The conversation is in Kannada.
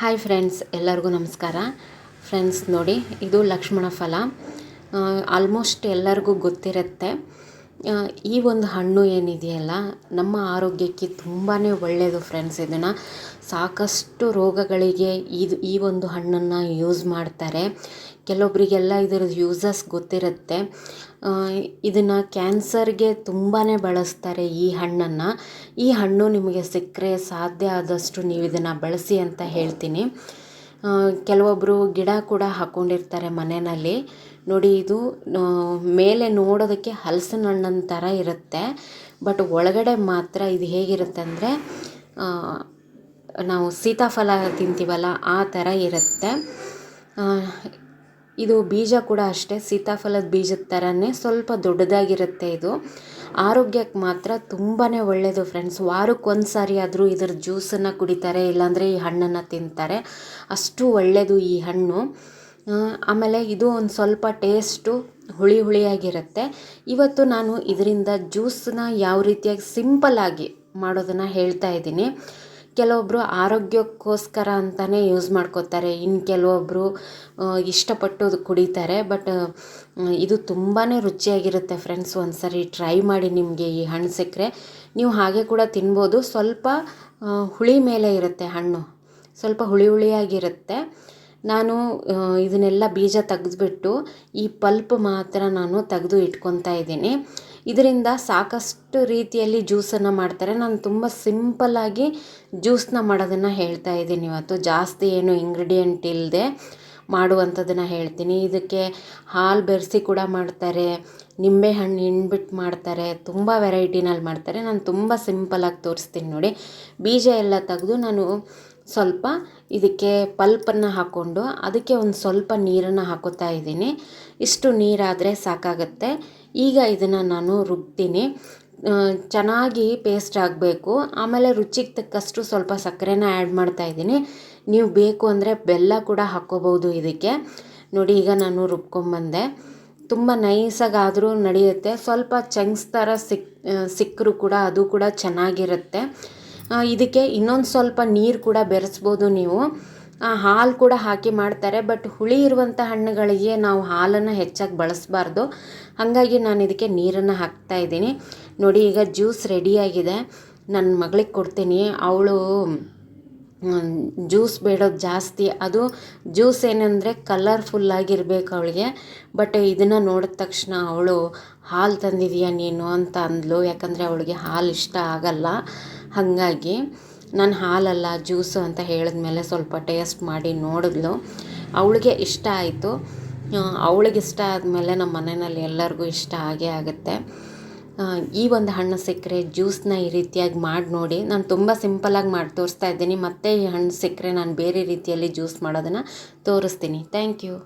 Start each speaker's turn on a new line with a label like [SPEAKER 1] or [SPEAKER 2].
[SPEAKER 1] ಹಾಯ್ ಫ್ರೆಂಡ್ಸ್ ಎಲ್ಲರಿಗೂ ನಮಸ್ಕಾರ. ಫ್ರೆಂಡ್ಸ್ ನೋಡಿ ಇದು ಲಕ್ಷ್ಮಣ ಫಲ. ಆಲ್ಮೋಸ್ಟ್ ಎಲ್ಲರಿಗೂ ಗೊತ್ತಿರುತ್ತೆ. ಈ ಒಂದು ಹಣ್ಣು ಏನಿದೆಯಲ್ಲ, ನಮ್ಮ ಆರೋಗ್ಯಕ್ಕೆ ತುಂಬಾ ಒಳ್ಳೆಯದು ಫ್ರೆಂಡ್ಸ್ ಇದನ್ನು ಸಾಕಷ್ಟು ರೋಗಗಳಿಗೆ ಇದು, ಈ ಒಂದು ಹಣ್ಣನ್ನು ಯೂಸ್ ಮಾಡ್ತಾರೆ. ಕೆಲವೊಬ್ಬರಿಗೆಲ್ಲ ಇದರ ಯೂಸಸ್ ಗೊತ್ತಿರುತ್ತೆ. ಇದನ್ನು ಕ್ಯಾನ್ಸರ್ಗೆ ತುಂಬಾ ಬಳಸ್ತಾರೆ ಈ ಹಣ್ಣನ್ನು. ಈ ಹಣ್ಣು ನಿಮಗೆ ಸಿಕ್ಕರೆ ಸಾಧ್ಯ ಆದಷ್ಟು ನೀವು ಇದನ್ನು ಬಳಸಿ ಅಂತ ಹೇಳ್ತೀನಿ. ಕೆಲವೊಬ್ಬರು ಗಿಡ ಕೂಡ ಹಾಕ್ಕೊಂಡಿರ್ತಾರೆ ಮನೆಯಲ್ಲಿ. ನೋಡಿ, ಇದು ಮೇಲೆ ನೋಡೋದಕ್ಕೆ ಹಲಸಿನ ಹಣ್ಣಿನ ಥರ ಇರುತ್ತೆ. ಬಟ್ ಒಳಗಡೆ ಮಾತ್ರ ಇದು ಹೇಗಿರುತ್ತೆ ಅಂದರೆ ನಾವು ಸೀತಾಫಲ ತಿಂತೀವಲ್ಲ, ಆ ಥರ ಇರುತ್ತೆ. ಇದು ಬೀಜ ಕೂಡ ಅಷ್ಟೇ, ಸೀತಾಫಲದ ಬೀಜದ ಥರನೇ ಸ್ವಲ್ಪ ದೊಡ್ಡದಾಗಿರುತ್ತೆ ಇದು. ಆರೋಗ್ಯಕ್ಕೆ ಮಾತ್ರ ತುಂಬಾ ಒಳ್ಳೆಯದು ಫ್ರೆಂಡ್ಸ್ ವಾರಕ್ಕೆ ಒಂದು ಸಾರಿ ಆದರೂ ಇದರ ಜ್ಯೂಸನ್ನು ಕುಡಿತಾರೆ, ಇಲ್ಲಾಂದರೆ ಈ ಹಣ್ಣನ್ನು ತಿಂತಾರೆ. ಅಷ್ಟು ಒಳ್ಳೆಯದು ಈ ಹಣ್ಣು. ಆಮೇಲೆ ಇದು ಒಂದು ಸ್ವಲ್ಪ ಟೇಸ್ಟು ಹುಳಿ ಹುಳಿಯಾಗಿರುತ್ತೆ. ಇವತ್ತು ನಾನು ಇದರಿಂದ ಜ್ಯೂಸನ್ನ ಯಾವ ರೀತಿಯಾಗಿ ಸಿಂಪಲ್ಲಾಗಿ ಮಾಡೋದನ್ನು ಹೇಳ್ತಾ ಇದ್ದೀನಿ. ಕೆಲವೊಬ್ಬರು ಆರೋಗ್ಯಕ್ಕೋಸ್ಕರ ಅಂತಲೇ ಯೂಸ್ ಮಾಡ್ಕೋತಾರೆ. ಇನ್ನು ಕೆಲವೊಬ್ಬರು ಇಷ್ಟಪಟ್ಟು ಕುಡಿತಾರೆ. ಬಟ್ ಇದು ತುಂಬಾ ರುಚಿಯಾಗಿರುತ್ತೆ ಫ್ರೆಂಡ್ಸ್ ಒಂದು ಸರಿ ಟ್ರೈ ಮಾಡಿ ನಿಮಗೆ ಈ ಹಣ್ಣು ಸಿಕ್ಕರೆ. ನೀವು ಹಾಗೆ ಕೂಡ ತಿನ್ಬೋದು. ಸ್ವಲ್ಪ ಹುಳಿ ಮೇಲೆ ಇರುತ್ತೆ ಹಣ್ಣು. ಸ್ವಲ್ಪ ಹುಳಿ ಹುಳಿಯಾಗಿರುತ್ತೆ. ನಾನು ಇದನ್ನೆಲ್ಲ ಬೀಜ ತೆಗೆದ್ಬಿಟ್ಟು ಈ ಪಲ್ಪ್ ಮಾತ್ರ ನಾನು ತೆಗೆದು ಇಟ್ಕೊತಾ ಇದ್ದೀನಿ. ಇದರಿಂದ ಸಾಕಷ್ಟು ರೀತಿಯಲ್ಲಿ ಜ್ಯೂಸನ್ನು ಮಾಡ್ತಾರೆ. ನಾನು ತುಂಬ ಸಿಂಪಲ್ಲಾಗಿ ಜ್ಯೂಸನ್ನ ಮಾಡೋದನ್ನು ಹೇಳ್ತಾ ಇದ್ದೀನಿ ಇವತ್ತು. ಜಾಸ್ತಿ ಏನು ಇಂಗ್ರೀಡಿಯೆಂಟ್ ಇಲ್ಲದೆ ಮಾಡುವಂಥದ್ದನ್ನು ಹೇಳ್ತೀನಿ. ಇದಕ್ಕೆ ಹಾಲು ಬೆರೆಸಿ ಕೂಡ ಮಾಡ್ತಾರೆ, ನಿಂಬೆಹಣ್ಣು ಹಿಂಡ್ಬಿಟ್ಟು ಮಾಡ್ತಾರೆ, ತುಂಬ ವೆರೈಟಿನಲ್ಲಿ ಮಾಡ್ತಾರೆ. ನಾನು ತುಂಬ ಸಿಂಪಲಾಗಿ ತೋರಿಸ್ತೀನಿ ನೋಡಿ. ಬೀಜ ಎಲ್ಲ ತೆಗೆದು ನಾನು ಸ್ವಲ್ಪ ಇದಕ್ಕೆ ಪಲ್ಪನ್ನು ಹಾಕ್ಕೊಂಡು ಅದಕ್ಕೆ ಒಂದು ಸ್ವಲ್ಪ ನೀರನ್ನು ಹಾಕೋತಾ ಇದ್ದೀನಿ. ಇಷ್ಟು ನೀರಾದರೆ ಸಾಕಾಗತ್ತೆ. ಈಗ ಇದನ್ನು ನಾನು ರುಬ್ತೀನಿ. ಚೆನ್ನಾಗಿ ಪೇಸ್ಟ್ ಆಗಬೇಕು. ಆಮೇಲೆ ರುಚಿಗೆ ತಕ್ಕಷ್ಟು ಸ್ವಲ್ಪ ಸಕ್ಕರೆನ ಆ್ಯಡ್ ಮಾಡ್ತಾ ಇದ್ದೀನಿ. ನೀವು ಬೇಕು ಅಂದರೆ ಬೆಲ್ಲ ಕೂಡ ಹಾಕ್ಕೋಬೋದು ಇದಕ್ಕೆ. ನೋಡಿ, ಈಗ ನಾನು ರುಬ್ಕೊಂಬಂದೆ. ತುಂಬ ನೈಸಾಗಾದರೂ ನಡೆಯುತ್ತೆ. ಸ್ವಲ್ಪ ಚಂಗ್ಸ್ ಥರ ಸಿಕ್ ಸಿಕ್ಕರೂ ಕೂಡ ಅದು ಕೂಡ ಚೆನ್ನಾಗಿರುತ್ತೆ. ಇದಕ್ಕೆ ಇನ್ನೊಂದು ಸ್ವಲ್ಪ ನೀರು ಕೂಡ ಬೆರೆಸ್ಬೋದು ನೀವು. ಹಾಲು ಕೂಡ ಹಾಕಿ ಮಾಡ್ತಾರೆ, ಬಟ್ ಹುಳಿ ಇರುವಂಥ ಹಣ್ಣುಗಳಿಗೆ ನಾವು ಹಾಲನ್ನು ಹೆಚ್ಚಾಗಿ ಬಳಸಬಾರ್ದು. ಹಾಗಾಗಿ ನಾನು ಇದಕ್ಕೆ ನೀರನ್ನು ಹಾಕ್ತಾ ಇದ್ದೀನಿ. ನೋಡಿ, ಈಗ ಜ್ಯೂಸ್ ರೆಡಿಯಾಗಿದೆ ನನ್ನ ಮಗಳಿಗೆ ಕೊಡ್ತೀನಿ. ಅವಳು ಜ್ಯೂಸ್ ಬೇಡೋದು ಜಾಸ್ತಿ. ಅದು ಜ್ಯೂಸ್ ಏನಂದರೆ ಕಲರ್ಫುಲ್ಲಾಗಿರ್ಬೇಕು ಅವಳಿಗೆ. ಬಟ್ ಇದನ್ನು ನೋಡಿದ ತಕ್ಷಣ ಅವಳು, ಹಾಲು ತಂದಿದೀಯ ನೀನು? ಅಂತ ಅಂದ್ಲು. ಯಾಕಂದರೆ ಅವಳಿಗೆ ಹಾಲು ಇಷ್ಟ ಆಗಲ್ಲ. ಹಾಗಾಗಿ ನಾನು ಹಾಲಲ್ಲ, ಜ್ಯೂಸು ಅಂತ ಹೇಳಿದ್ಮೇಲೆ ಸ್ವಲ್ಪ ಟೇಸ್ಟ್ ಮಾಡಿ ನೋಡಿದ್ಲು. ಅವಳಿಗೆ ಇಷ್ಟ ಆಯಿತು. ಅವಳಿಗೆ ಇಷ್ಟ ಆದಮೇಲೆ ನಮ್ಮ ಮನೆಯಲ್ಲಿ ಎಲ್ಲರಿಗೂ ಇಷ್ಟ ಆಗೇ ಆಗುತ್ತೆ. ಈ ಒಂದು ಹಣ್ಣು ಸಿಕ್ಕರೆ ಜ್ಯೂಸ್ನ ಈ ರೀತಿಯಾಗಿ ಮಾಡಿ ನೋಡಿ. ನಾನು ತುಂಬ ಸಿಂಪಲಾಗಿ ಮಾಡಿ ತೋರಿಸ್ತಾ ಇದ್ದೀನಿ. ಮತ್ತೆ ಈ ಹಣ್ಣು ಸಿಕ್ಕರೆ ನಾನು ಬೇರೆ ರೀತಿಯಲ್ಲಿ ಜ್ಯೂಸ್ ಮಾಡೋದನ್ನು ತೋರಿಸ್ತೀನಿ. Thank you.